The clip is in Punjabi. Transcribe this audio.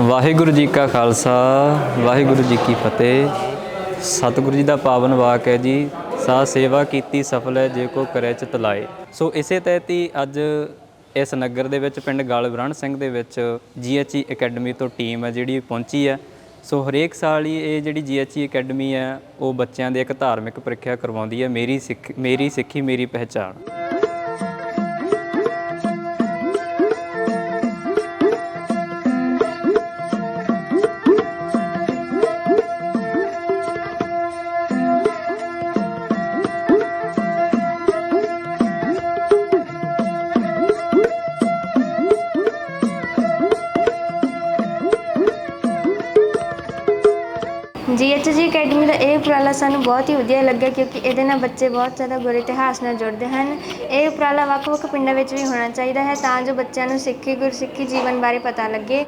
ਵਾਹਿਗੁਰੂ ਜੀ ਕਾ ਖਾਲਸਾ, ਵਾਹਿਗੁਰੂ ਜੀ ਕੀ ਫਤਿਹ। ਸਤਿਗੁਰੂ ਜੀ ਦਾ ਪਾਵਨ ਵਾਕ ਹੈ ਜੀ ਸਾ ਸੇਵਾ ਕੀਤੀ ਸਫਲ ਹੈ, ਜੇ ਕੋ ਕਰੇ ਚਿਤ ਲਾਏ। ਸੋ ਇਸੇ ਤਹਿਤ ਹੀ ਅੱਜ ਇਸ ਨਗਰ ਦੇ ਵਿੱਚ, ਪਿੰਡ ਗਾਲਬ੍ਰਾਣ ਸਿੰਘ ਦੇ ਵਿੱਚ ਜੀਐਚਈ ਅਕੈਡਮੀ ਤੋਂ ਟੀਮ ਹੈ ਜਿਹੜੀ ਪਹੁੰਚੀ ਹੈ। ਸੋ ਹਰੇਕ ਸਾਲ ਹੀ ਇਹ ਜਿਹੜੀ ਜੀਐਚਈ ਅਕੈਡਮੀ ਹੈ, ਉਹ ਬੱਚਿਆਂ ਦੇ ਇੱਕ ਧਾਰਮਿਕ ਪ੍ਰੀਖਿਆ ਕਰਵਾਉਂਦੀ ਹੈ, ਮੇਰੀ ਸਿੱਖ, ਮੇਰੀ ਸਿੱਖੀ, ਮੇਰੀ ਪਹਿਚਾਣ। ਜੀਐਚਜੀ ਅਕੈਡਮੀ ਦਾ ਇਹ ਉਪਰਾਲਾ ਸਾਨੂੰ ਬਹੁਤ ਹੀ ਵਧੀਆ ਲੱਗਿਆ ਕਿਉਂਕਿ ਇਹਦੇ ਨਾਲ ਬੱਚੇ ਬਹੁਤ ਜ਼ਿਆਦਾ ਗੁਰ ਇਤਿਹਾਸ ਨਾਲ ਜੁੜਦੇ ਹਨ। ਇਹ ਉਪਰਾਲਾ ਵੱਖ-ਵੱਖ ਪਿੰਡਾਂ ਵਿੱਚ ਵੀ ਹੋਣਾ ਚਾਹੀਦਾ ਹੈ ਤਾਂ ਜੋ ਬੱਚਿਆਂ ਨੂੰ ਸਿੱਖੀ, ਗੁਰਸਿੱਖੀ ਜੀਵਨ ਬਾਰੇ ਪਤਾ ਲੱਗੇ।